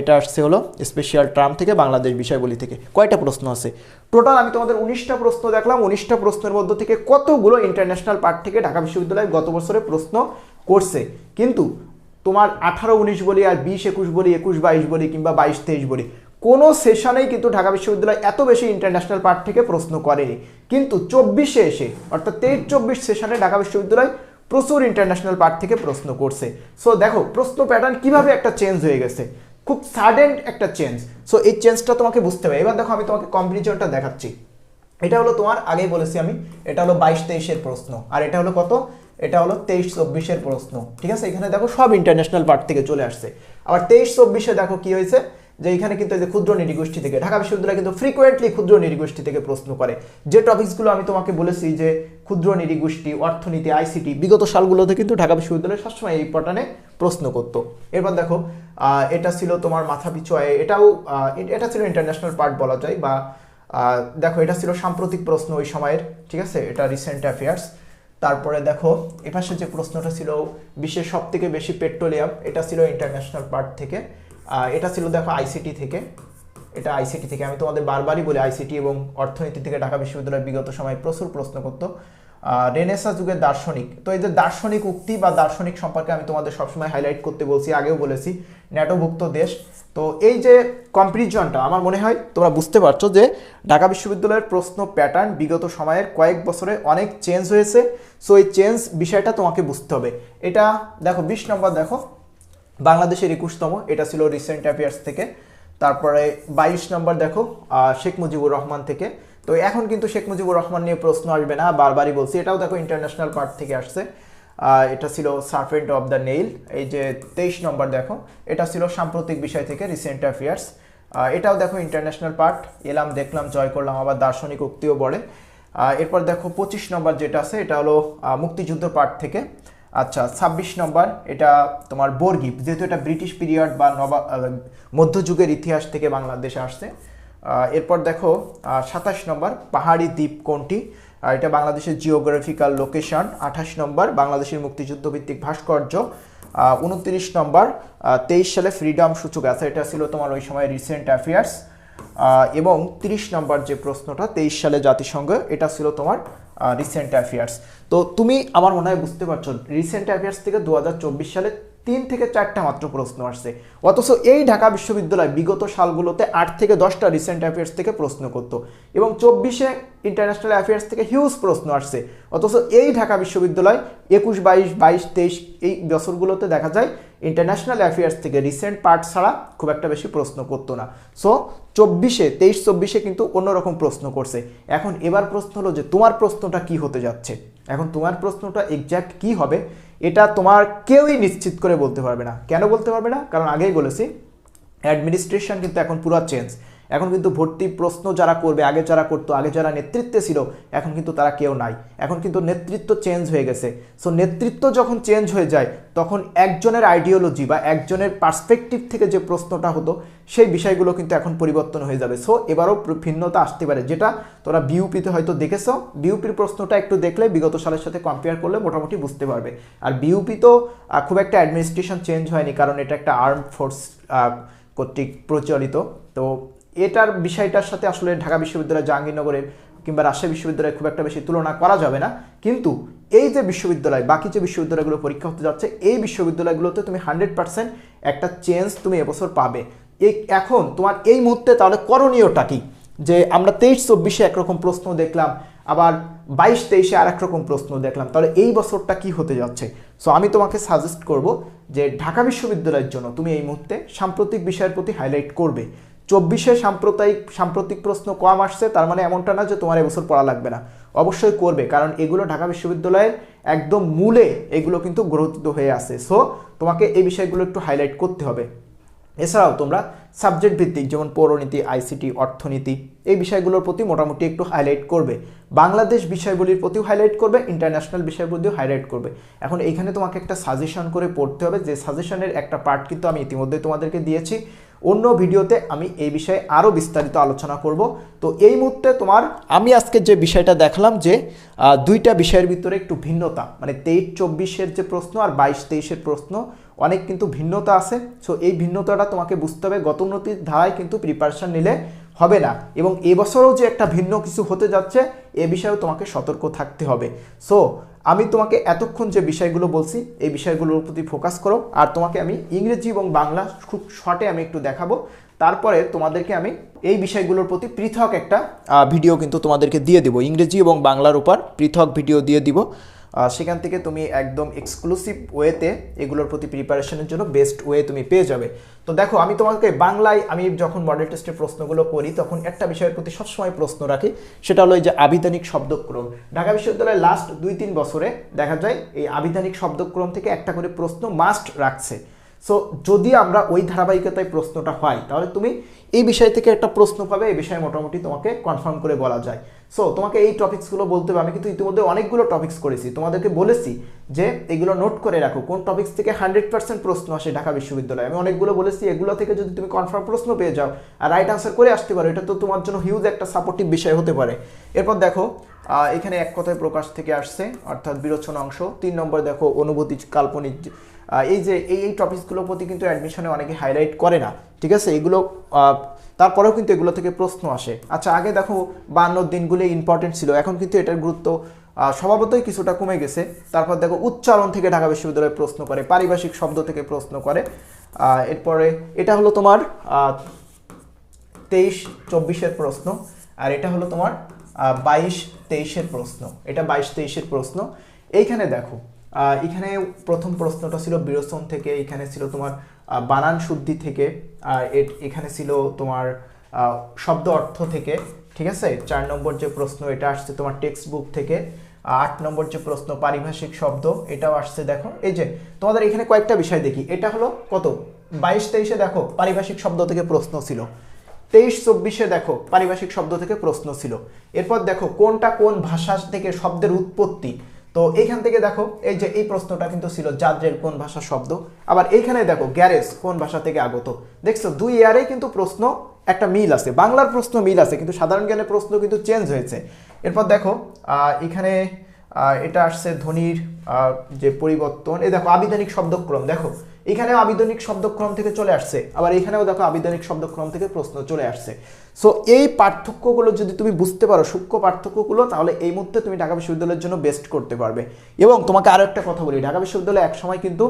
এটা আসছে হলো স্পেশাল টার্ম থেকে বাংলাদেশ বিষয়গুলি থেকে। কয়টা প্রশ্ন আছে? টোটাল আমি তোমাদের উনিশটা প্রশ্ন দেখলাম। উনিশটা প্রশ্নের মধ্য থেকে কতগুলো ইন্টারন্যাশনাল পার্ট থেকে ঢাকা বিশ্ববিদ্যালয় গত বছরে প্রশ্ন করছে? কিন্তু তোমার আঠারো, উনিশ বলি আর বিশ, একুশ বলি, একুশ, বাইশ বলি কিংবা বাইশ, তেইশ বলি, কোনো সেশনেই কিন্তু ঢাকা বিশ্ববিদ্যালয় এত বেশি ইন্টারন্যাশনাল পার্ট থেকে প্রশ্ন করেনি। কিন্তু চব্বিশে এসে, অর্থাৎ তেইশ, চব্বিশ সেশনে ঢাকা বিশ্ববিদ্যালয় প্রচুর ইন্টারন্যাশনাল পার্ট থেকে প্রশ্ন করছে। সো দেখো, প্রশ্ন প্যাটার্ন কীভাবে একটা চেঞ্জ হয়ে গেছে? খুব সাডেন একটা চেঞ্জ সো এই চেঞ্জটা তোমাকে বুঝতে হবে। এবার দেখো আমি তোমাকে কম্পিটিশনটা দেখাচ্ছি। এটা হলো তোমার, আগেই বলেছি আমি, এটা হলো বাইশ তেইশের প্রশ্ন। আর এটা হলো কত? এটা হলো তেইশ চব্বিশের প্রশ্ন। ঠিক আছে? এখানে দেখো সব ইন্টারন্যাশনাল পার্ট থেকে চলে আসছে। আবার তেইশ চব্বিশে দেখো কি হয়েছে? যে এখানে কিন্তু এই যে ক্ষুদ্র নৃগোষ্ঠী থেকে, ঢাকা বিশ্ববিদ্যালয় কিন্তু ফ্রিকোয়েন্টলি ক্ষুদ্র নৃগোষ্ঠী থেকে প্রশ্ন করে। যে টপিকসগুলো আমি তোমাকে বলেছি যে ক্ষুদ্র নৃগোষ্ঠী অর্থনীতি আইসিটি বিগত সালগুলোতে কিন্তু ঢাকা বিশ্ববিদ্যালয় সবসময় এই পটানে প্রশ্ন করতো। এরপর দেখো এটা ছিল তোমার মাথা পিছু আয়, এটাও এটা ছিল ইন্টারন্যাশনাল পার্ট বলা যায় বা দেখো, এটা ছিল সাম্প্রতিক প্রশ্ন ওই সময়ের, ঠিক আছে? এটা রিসেন্ট অ্যাফেয়ার্স তারপরে দেখো, এপাশে যে প্রশ্নটা ছিল, বিশ্বের সব থেকে বেশি পেট্রোলিয়াম, এটা ছিল ইন্টারন্যাশনাল পার্ট থেকে। এটা ছিল দেখো আইসিটি থেকে। এটা আইসিটি থেকে। আমি তোমাদের বারবারই বলি আইসিটি এবং অর্থনীতি থেকে ঢাকা বিশ্ববিদ্যালয় বিগত সময় প্রচুর প্রশ্ন করতো। রেনেসা যুগের দার্শনিক। তো এই যে দার্শনিক উক্তি বা দার্শনিক সম্পর্কে আমি তোমাদের সবসময় হাইলাইট করতে বলছি, আগেও বলেছি, ন্যাটোভুক্ত দেশ। তো এই যে কম্পারিজনটা আমার মনে হয় তোমরা বুঝতে পারছ যে ঢাকা বিশ্ববিদ্যালয়ের প্রশ্ন প্যাটার্ন বিগত সময়ের কয়েক বছরে অনেক চেঞ্জ হয়েছে। সো এই চেঞ্জ বিষয়টা তোমাকে বুঝতে হবে। এটা দেখো, বিশ নম্বর দেখো, বাংলাদেশের একুশতম, এটা ছিল রিসেন্ট অ্যাফেয়ার্স থেকে। তারপরে বাইশ নম্বর দেখো শেখ মুজিবুর রহমান থেকে। তো এখন কিন্তু শেখ মুজিবুর রহমান নিয়ে প্রশ্ন আসবে না, বারবারই বলছি। এটাও দেখো ইন্টারন্যাশনাল পার্ট থেকে আসছে। এটা ছিল সার্ফেন্ট অফ দ্য নেইল এই যে তেইশ নম্বর দেখো, এটা ছিল সাম্প্রতিক বিষয় থেকে রিসেন্ট অ্যাফেয়ার্স এটাও দেখো ইন্টারন্যাশনাল পার্ট এলাম, দেখলাম, জয় করলাম, আবার দার্শনিক উক্তিও বলে। এরপর দেখো পঁচিশ নম্বর যেটা আছে, এটা হলো মুক্তিযুদ্ধ পার্ট থেকে। আচ্ছা ছাব্বিশ নম্বর, এটা তোমার বর্গিপ। যেহেতু এটা ব্রিটিশ পিরিয়ড বা নবা মধ্যযুগের ইতিহাস থেকে বাংলাদেশে আসছে। এরপর দেখো সাতাশ নম্বর পাহাড়ি দ্বীপ কোনটি? এটা বাংলাদেশের জিওগ্রাফিক্যাল লোকেশন আঠাশ নম্বর বাংলাদেশের মুক্তিযুদ্ধ ভিত্তিক ভাস্কর্য উনত্রিশ নম্বর তেইশ সালে ফ্রিডম সূচক আছে, এটা ছিল তোমার ওই সময় রিসেন্ট অ্যাফেয়ার্স এবং তিরিশ নম্বর যে প্রশ্নটা, তেইশ সালে জাতিসংঘ, এটা ছিল তোমার রিসেন্ট অ্যাফেয়ার্স তো তুমি আমার মনে হয় বুঝতে পারছ রিসেন্ট অ্যাফেয়ার্স থেকে দু হাজার চব্বিশ সালে তিন থেকে চারটা মাত্র প্রশ্ন আসছে। অথচ এই ঢাকা বিশ্ববিদ্যালয় বিগত সালগুলোতে আট থেকে দশটা রিসেন্ট অ্যাফেয়ার্স থেকে প্রশ্ন করতো এবং চব্বিশে ইন্টারন্যাশনাল অ্যাফেয়ার্স থেকে হিউজ প্রশ্ন আসছে। অথচ এই ঢাকা বিশ্ববিদ্যালয় একুশ, বাইশ বাইশ, তেইশ এই বছরগুলোতে দেখা যায় ইন্টারন্যাশনাল অ্যাফেয়ার্স থেকে রিসেন্ট পার্ট ছাড়া খুব একটা বেশি প্রশ্ন করতো না। সো চব্বিশে, তেইশ, চব্বিশে কিন্তু অন্যরকম প্রশ্ন করছে। এখন এবার প্রশ্ন হলো যে তোমার প্রশ্নটা কি হতে যাচ্ছে? এখন তোমার প্রশ্নটা এক্স্যাক্ট কি হবে, এটা তোমার কেউই নিশ্চিত করে বলতে পারবে না। কেন বলতে পারবে না? কারণ আগেই বলেছি অ্যাডমিনিস্ট্রেশন কিন্তু এখন পুরো চেঞ্জ এখন কিন্তু ভর্তি প্রশ্ন যারা করবে, আগে যারা করতো, আগে যারা নেতৃত্বে ছিল, এখন কিন্তু তারা কেউ নাই। এখন কিন্তু নেতৃত্ব চেঞ্জ হয়ে গেছে। সো নেতৃত্ব যখন চেঞ্জ হয়ে যায়, তখন একজনের আইডিওলজি বা একজনের পার্সপেক্টিভ থেকে যে প্রশ্নটা হতো, সেই বিষয়গুলো কিন্তু এখন পরিবর্তন হয়ে যাবে। সো এবারও ভিন্নতা আসতে পারে। যেটা তোরা বিউপিতে হয়তো দেখেছ বিউপির প্রশ্নটা একটু দেখলে বিগত সালের সাথে কম্পেয়ার করলে মোটামুটি বুঝতে পারবে। আর বিউপি তো খুব একটা অ্যাডমিনিস্ট্রেশন চেঞ্জ হয়নি, কারণ এটা একটা আর্ম ফোর্স কর্তৃক প্রচলিত। তো এটার বিষয়টার সাথে আসলে ঢাকা বিশ্ববিদ্যালয়, জাহাঙ্গীরনগরের কিংবা রাজশাহী বিশ্ববিদ্যালয়ে খুব একটা বেশি তুলনা করা যাবে না। কিন্তু এই যে বিশ্ববিদ্যালয়, বাকি যে বিশ্ববিদ্যালয়গুলো পরীক্ষা হতে যাচ্ছে, এই বিশ্ববিদ্যালয়গুলোতে তুমি হান্ড্রেড পার্সেন্ট একটা চেঞ্জ তুমি এবছর পাবে। এই এখন তোমার এই মুহূর্তে তাহলে করণীয়টা কি? যে আমরা তেইশ, চব্বিশে একরকম প্রশ্ন দেখলাম, আবার বাইশ, তেইশে আর একরকম প্রশ্ন দেখলাম, তাহলে এই বছরটা কি হতে যাচ্ছে? সো আমি তোমাকে সাজেস্ট করব যে ঢাকা বিশ্ববিদ্যালয়ের জন্য তুমি এই মুহূর্তে সাম্প্রতিক বিষয়ের প্রতি হাইলাইট করবে। চব্বিশে সাম্প্রদায়িক সাম্প্রতিক প্রশ্ন কম আসছে, তার মানে এমনটা না যে তোমার এবছর পড়া লাগবে না। অবশ্যই করবে, কারণ এগুলো ঢাকা বিশ্ববিদ্যালয়ের একদম মূলে এগুলো কিন্তু গ্রহিত হয়ে আছে। সো তোমাকে এই বিষয়গুলো একটু হাইলাইট করতে হবে। এছাড়াও তোমরা সাবজেক্ট ভিত্তিক, যেমন পৌরনীতি আইসিটি অর্থনীতি, এই বিষয়গুলোর প্রতি মোটামুটি একটু হাইলাইট করবে। বাংলাদেশ বিষয়গুলির প্রতিও হাইলাইট করবে ইন্টারন্যাশনাল বিষয়গুলিও হাইলাইট করবে। এখন এইখানে তোমাকে একটা সাজেশন করে পড়তে হবে, যে সাজেশনের একটা পার্ট কিন্তু আমি ইতিমধ্যে তোমাদেরকে দিয়েছি। অন্য ভিডিওতে আমি এই বিষয়ে আরও বিস্তারিত আলোচনা করব। তো এই মুহূর্তে তোমার, আমি আজকে যে বিষয়টা দেখলাম যে দুইটা বিষয়ের ভিতরে একটু ভিন্নতা মানে তেইশ চব্বিশের যে প্রশ্ন আর বাইশ তেইশের প্রশ্ন, অনেক কিন্তু ভিন্নতা আছে। সো এই ভিন্নতাটা তোমাকে বুঝতে হবে। গত উন্নতির ধারায় কিন্তু প্রিপারেশান নিলে হবে না। এবং এবছরও যে একটা ভিন্ন কিছু হতে যাচ্ছে, এ বিষয়েও তোমাকে সতর্ক থাকতে হবে। সো আমি তোমাকে এতক্ষণ যে বিষয়গুলো বলছি, এই বিষয়গুলোর প্রতি ফোকাস করো। আর তোমাকে আমি ইংরেজি এবং বাংলা খুব শর্টে আমি একটু দেখাবো। তারপরে তোমাদেরকে আমি এই বিষয়গুলোর প্রতি পৃথক একটা ভিডিও কিন্তু তোমাদেরকে দিয়ে দিব। ইংরেজি এবং বাংলার উপর পৃথক ভিডিও দিয়ে দিব। সেখান থেকে তুমি একদম এক্সক্লুসিভ ওয়েতে এগুলোর প্রতি প্রিপারেশনের জন্য বেস্ট ওয়ে তুমি পেয়ে যাবে। তো দেখো, আমি তোমাকে বাংলায় আমি যখন মডেল টেস্টের প্রশ্নগুলো করি, তখন একটা বিষয়ের প্রতি সবসময় প্রশ্ন রাখি, সেটা হলো এই যে আবিধানিক শব্দক্রম। ঢাকা বিশ্ববিদ্যালয়ের লাস্ট দুই তিন বছরে দেখা যায়, এই আবিধানিক শব্দক্রম থেকে একটা করে প্রশ্ন মাস্ট রাখছে। সো যদি আমরা ওই ধারাবাহিকতায় প্রশ্নটা হয়, তাহলে তুমি এই বিষয় থেকে একটা প্রশ্ন পাবে, এই বিষয়ে মোটামুটি তোমাকে কনফার্ম করে বলা যায়। সো তোমাকে এই টপিক্সগুলো বলতে হবে। আমি কিন্তু ইতিমধ্যে অনেকগুলো টপিক্স করেছি। তোমাদেরকে বলেছি যে এগুলো নোট করে রাখো। কোন টপিক্স থেকে হান্ড্রেড পার্সেন্ট প্রশ্ন আসে ঢাকা বিশ্ববিদ্যালয়ে? আমি অনেকগুলো বলেছি। এগুলো থেকে যদি তুমি কনফার্ম প্রশ্ন পেয়ে যাও আর রাইট আনসার করে আসতে পারো, এটা তো তোমার জন্য হিউজ একটা সাপোর্টিভ বিষয় হতে পারে। এরপর দেখো এখানে এক কথায় প্রকাশ থেকে আসছে। অর্থাৎ বিরোচন অংশ তিন নম্বর দেখো, অনুভূতি কাল্পনিক এই যে এই এই টপিকসগুলোর প্রতি কিন্তু অ্যাডমিশনে অনেকে হাইলাইট করে না, ঠিক আছে? এগুলো তারপরেও কিন্তু এগুলো থেকে প্রশ্ন আসে। আচ্ছা আগে দেখো বান্ন দিনগুলো ইম্পর্টেন্ট ছিল, এখন কিন্তু এটার গুরুত্ব স্বভাবতই কিছুটা কমে গেছে। তারপর দেখো উচ্চারণ থেকে ঢাকা বিশ্ববিদ্যালয়ে প্রশ্ন করে, পারিভাষিক শব্দ থেকে প্রশ্ন করে। এরপরে এটা হলো তোমার তেইশ চব্বিশের প্রশ্ন, আর এটা হলো তোমার বাইশ তেইশের প্রশ্ন। এটা বাইশ তেইশের প্রশ্ন। এইখানে দেখো এখানে প্রথম প্রশ্নটা ছিল বিরোচন থেকে, এখানে ছিল তোমার বানান শুদ্ধি থেকে, আর এখানে ছিল তোমার শব্দ অর্থ থেকে, ঠিক আছে? চার নম্বর যে প্রশ্ন, এটা আসছে তোমার টেক্সট বুক থেকে আট নম্বর যে প্রশ্ন, পারিভাষিক শব্দ, এটাও আসছে দেখো। এই যে, তোমাদের এখানে কয়েকটা বিষয় দেখি। এটা হলো কত? বাইশ তেইশে দেখো, পারিভাষিক শব্দ থেকে প্রশ্ন ছিল। তেইশ চব্বিশে দেখো, পারিভাষিক শব্দ থেকে প্রশ্ন ছিল। এরপর দেখো, কোনটা কোন ভাষা থেকে শব্দের উৎপত্তি? তো এইখান থেকে দেখো, এই যে এই প্রশ্নটা কিন্তু ছিল যাত্রের কোন ভাষা শব্দ। আবার এইখানে দেখো গ্যারেজ কোন ভাষা থেকে আগত? দেখছ, দুই ইয়ারেই কিন্তু প্রশ্ন, একটা মিল আছে। বাংলার প্রশ্ন মিল আছে, কিন্তু সাধারণ জ্ঞানের প্রশ্ন কিন্তু চেঞ্জ হয়েছে। এরপর দেখো এখানে এটা আসছে ধ্বনির যে পরিবর্তন। এই দেখো, আবিধানিক শব্দক্রম, দেখো। এখানেও আবিধানিক শব্দক্রম থেকে চলে আসছে, আবার এখানেও দেখো আবিধানিক শব্দক্রম থেকে প্রশ্ন চলে আসছে। সো এই পার্থক্যগুলো যদি তুমি বুঝতে পারো, সূক্ষ্ম পার্থক্যগুলো, তাহলে এই মুহূর্তে তুমি ঢাকা বিশ্ববিদ্যালয়ের জন্য বেস্ট করতে পারবে। এবং তোমাকে আরও একটা কথা বলি, ঢাকা বিশ্ববিদ্যালয় একসময় কিন্তু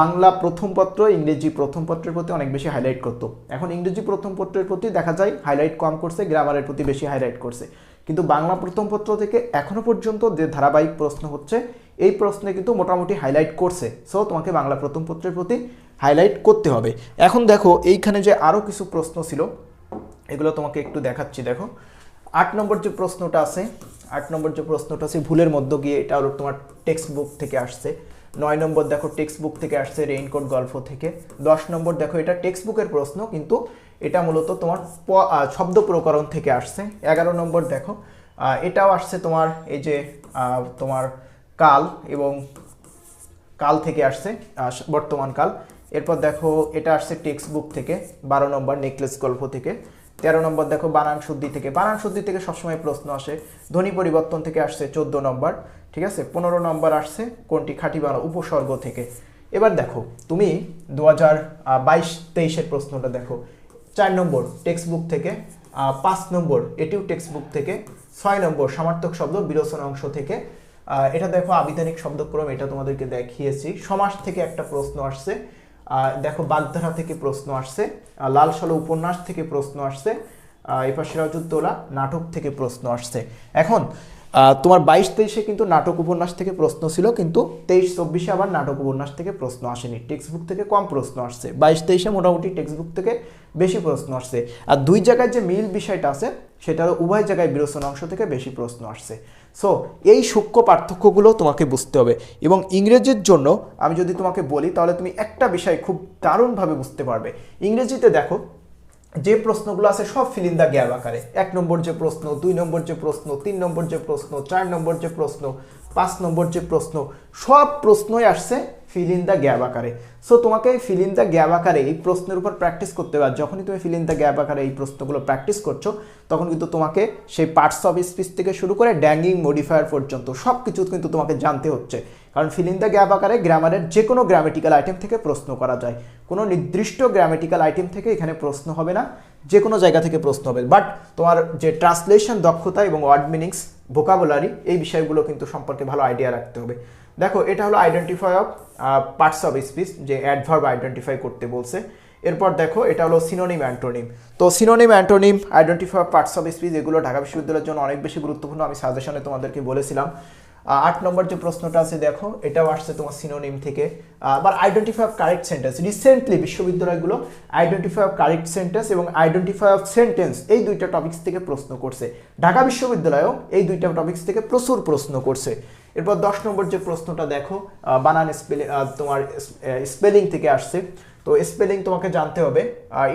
বাংলা প্রথম পত্র, ইংরেজি প্রথম পত্রের প্রতি অনেক বেশি হাইলাইট করতো। এখন ইংরেজি প্রথম পত্রের প্রতি দেখা যায় হাইলাইট কম করছে, গ্রামারের প্রতি বেশি হাইলাইট করছে। কিন্তু বাংলা প্রথম পত্র থেকে এখনও পর্যন্ত যে ধারাবাহিক প্রশ্ন হচ্ছে, এই প্রশ্নে কিন্তু মোটামুটি হাইলাইট করছে। সো তোমাকে বাংলা প্রথম পত্রের প্রতি হাইলাইট করতে হবে। এখন দেখো, এইখানে যে আরও কিছু প্রশ্ন ছিল এগুলো তোমাকে একটু দেখাচ্ছি, দেখো। আট নম্বর যে প্রশ্নটা আছে, আট নম্বর যে প্রশ্নটা আছে, ভুলের মধ্যে গিয়ে এটা হলো তোমার টেক্সট বুক থেকে আসছে। নয় নম্বর দেখো টেক্সট বুক থেকে আসছে রেইনকোট গল্প থেকে। দশ নম্বর দেখো, এটা টেক্সট বুকের প্রশ্ন, কিন্তু এটা মূলত তোমার শব্দ প্রকরণ থেকে আসছে। এগারো নম্বর দেখো এটাও আসছে তোমার এই যে তোমার কাল এবং কাল থেকে আসছে বর্তমান কাল। এরপর দেখো, এটা আসছে টেক্সট বুক থেকে, বারো নম্বর নেকলেস গল্প থেকে। তেরো নম্বর দেখো বানান শুদ্ধি থেকে। বানান শুদ্ধি থেকে সবসময় প্রশ্ন আসে। ধ্বনি পরিবর্তন থেকে আসছে চোদ্দ নম্বর, ঠিক আছে? পনেরো নম্বর আসছে কোনটি? খাঁটি বাংলা উপসর্গ থেকে। এবার দেখো, তুমি দু হাজার বাইশ, তেইশের প্রশ্নটা দেখো। চার নম্বর টেক্সট বুক থেকে পাঁচ নম্বর এটিও টেক্সট বুক থেকে, ছয় নম্বর সমার্থক শব্দ বিরোচন অংশ থেকে। এটা দেখো আবিধানিক শব্দক্রম, এটা তোমাদেরকে দেখিয়েছি। সমাস থেকে একটা প্রশ্ন আসছে। দেখো বাগধারা থেকে প্রশ্ন আসছে লাল সালো উপন্যাস থেকে প্রশ্ন আসছে এরপর সিরাজউদ্দৌলা নাটক থেকে প্রশ্ন আসছে। এখন তোমার বাইশ তেইশে কিন্তু নাটক উপন্যাস থেকে প্রশ্ন ছিল, কিন্তু তেইশ চব্বিশে আবার নাটক উপন্যাস থেকে প্রশ্ন আসেনি। টেক্সট বুক থেকে কম প্রশ্ন আসছে। বাইশ তেইশে মোটামুটি টেক্সট বুক থেকে বেশি প্রশ্ন আসছে। আর দুই জায়গায় যে মিল বিষয়টা আছে, সেটা উভয় জায়গায় বিরোচন অংশ থেকে বেশি প্রশ্ন আসছে। সো এই সূক্ষ্ম পার্থক্যগুলো তোমাকে বুঝতে হবে। এবং ইংরেজির জন্য আমি যদি তোমাকে বলি, তাহলে তুমি একটা বিষয় খুব দারুণভাবে বুঝতে পারবে। ইংরেজিতে দেখো, যে প্রশ্নগুলো আছে সব ফিলিন্দা গ্যাপ আকারে। এক নম্বর যে প্রশ্ন, দুই নম্বর যে প্রশ্ন, তিন নম্বর যে প্রশ্ন, চার নম্বর যে প্রশ্ন, পাঁচ নম্বর যে প্রশ্ন, সব প্রশ্নই আসছে ফিল ইন দ্য গ্যাপ আকারে। সো তোমাকে ফিল ইন দ্য গ্যাপ আকারে এই প্রশ্নের উপর প্র্যাকটিস করতে হবে। আর যখনই তুমি ফিল ইন দ্য গ্যাপ আকারে এই প্রশ্নগুলো প্র্যাকটিস করছ, তখন কিন্তু তোমাকে সেই পার্টস অফ স্পিচ থেকে শুরু করে ড্যাঙ্গিং মডিফায়ার পর্যন্ত সব কিছু কিন্তু তোমাকে জানতে হচ্ছে। কারণ ফিল ইন দ্য গ্যাপ আকারে গ্রামারের যে কোনো গ্রামেটিক্যাল আইটেম থেকে প্রশ্ন করা যায়। কোনো নির্দিষ্ট গ্রামেটিক্যাল আইটেম থেকে এখানে প্রশ্ন হবে না। যে কোনো জায়গা থেকে প্রশ্ন হবে। বাট তোমার যে ট্রান্সলেশন দক্ষতা এবং ওয়ার্ড মিনিংস ভোকাবুলারি এই বিষয়গুলো কিন্তু সম্পর্কে ভালো আইডিয়া রাখতে হবে। দেখো, এটা হলো identify of parts of speech যে অ্যাডভার্ব আইডেন্টিফাই করতে বলছে। এরপর দেখো, এটা হলো সিনোনিম অ্যান্টোনিম তো synonym antonym identify parts of speech এগুলো ঢাকা বিশ্ববিদ্যালয়ের জন্য অনেক বেশি গুরুত্বপূর্ণ। আমি সাজেশনে তোমাদেরকে বলেছিলাম। আট নম্বর যে প্রশ্নটা আছে, দেখো, এটাও আসছে তোমার সিনোনিম থেকে। আবার identify of correct sentence recently বিশ্ববিদ্যালয়গুলো identify of correct sentence এবং আইডেন্টিফাই অফ সেন্টেন্স এই দুইটা টপিক্স থেকে প্রশ্ন করছে। ঢাকা বিশ্ববিদ্যালয়েও এই দুইটা টপিক্স থেকে প্রচুর প্রশ্ন করছে। এরপর দশ নম্বর যে প্রশ্নটা দেখো বানান স্পেলিং তোমার স্পেলিং থেকে আসছে। তো স্পেলিং তোমাকে জানতে হবে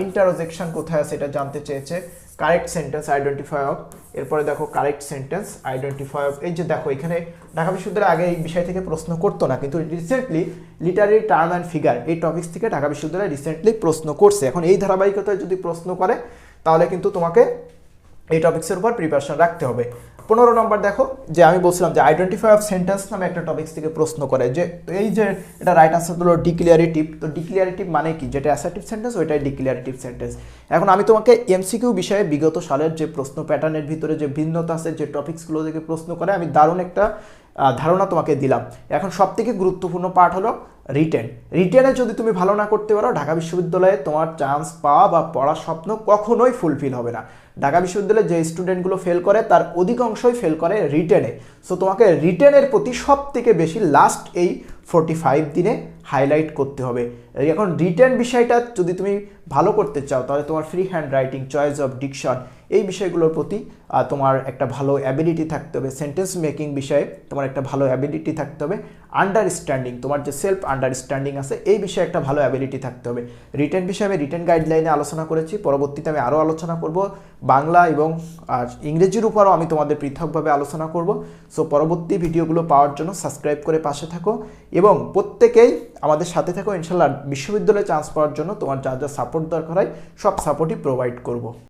ইন্টারোজেকশন কোথায় আছে এটা জানতে চেয়েছে। কারেক্ট সেন্টেন্স আইডেন্টিফাই অফ এরপরে দেখো কারেক্ট সেন্টেন্স আইডেন্টিফাই অফ এই যে দেখো এখানে ঢাকা বিশ্ববিদ্যালয় আগে এই বিষয় থেকে প্রশ্ন করতো না, কিন্তু recently literary term and figure এই টপিক্স থেকে ঢাকা বিশ্ববিদ্যালয় রিসেন্টলি প্রশ্ন করছে। এখন এই ধারাবাহিকতায় যদি প্রশ্ন করে, তাহলে কিন্তু তোমাকে এই টপিক্সের উপর প্রিপারেশন রাখতে হবে। পনেরো নম্বর দেখো, যে আমি বলছিলাম যে আইডেন্টিফাই অফ সেন্টেন্স নামে একটা টপিক্স থেকে প্রশ্ন করে, যে এই যে এটা রাইট আনসার হলো ডিক্লিয়ারেটিভ তো ডিক্লিয়ারেটিভ মানে কি? যেটা অ্যাসার্টিভ সেন্টেন্স ওইটাই ডিক্লিয়ারেটিভ সেন্টেন্স এখন আমি তোমাকে এমসিকিউ বিষয়ে বিগত সালের যে প্রশ্ন প্যাটার্নের ভিতরে যে ভিন্নতা আছে, যে টপিক্সগুলো থেকে প্রশ্ন করে, আমি দারুণ একটা ধারণা তোমাকে দিলাম। এখন সব থেকে গুরুত্বপূর্ণ পার্ট হলো রিটেন রিটেনে যদি তুমি ভালো না করতে পারো, ঢাকা বিশ্ববিদ্যালয়ে তোমার চান্স পাওয়া বা পড়ার স্বপ্ন কখনোই ফুলফিল হবে না। ঢাকা বিশ্ববিদ্যালয়ে যে স্টুডেন্টগুলো ফেল করে, তার অধিকাংশই ফেল করে রিটেনে সো তোমাকে রিটেনের প্রতি সব থেকে বেশি লাস্ট এই ফোরটি ফাইভ দিনে হাইলাইট করতে হবে। এখন রিটেন বিষয়টা যদি তুমি ভালো করতে চাও, তাহলে তোমার free hand writing choice of diction এই বিষয়গুলোর প্রতি তোমার একটা ভালো অ্যাবিলিটি থাকতে হবে। সেন্টেন্স মেকিং বিষয়ে তোমার একটা ভালো অ্যাবিলিটি থাকতে হবে। আন্ডারস্ট্যান্ডিং তোমার যে সেলফ আন্ডারস্ট্যান্ডিং আছে, এই বিষয়ে একটা ভালো অ্যাবিলিটি থাকতে হবে। রিটেন বিষয়ে আমি রিটেন গাইডলাইনে আলোচনা করেছি, পরবর্তীতে আমি আরও আলোচনা করব। বাংলা এবং, আর ইংরেজির উপরও আমি তোমাদের পৃথকভাবে আলোচনা করব। সো পরবর্তী ভিডিওগুলো পাওয়ার জন্য সাবস্ক্রাইব করে পাশে থাকো এবং প্রত্যেকেই আমাদের সাথে থাকো। ইনশাল্লাহ বিশ্ববিদ্যালয়ে চান্স পাওয়ার জন্য তোমার যা যা সাপোর্ট দরকার হয়, সব সাপোর্টই প্রোভাইড করব।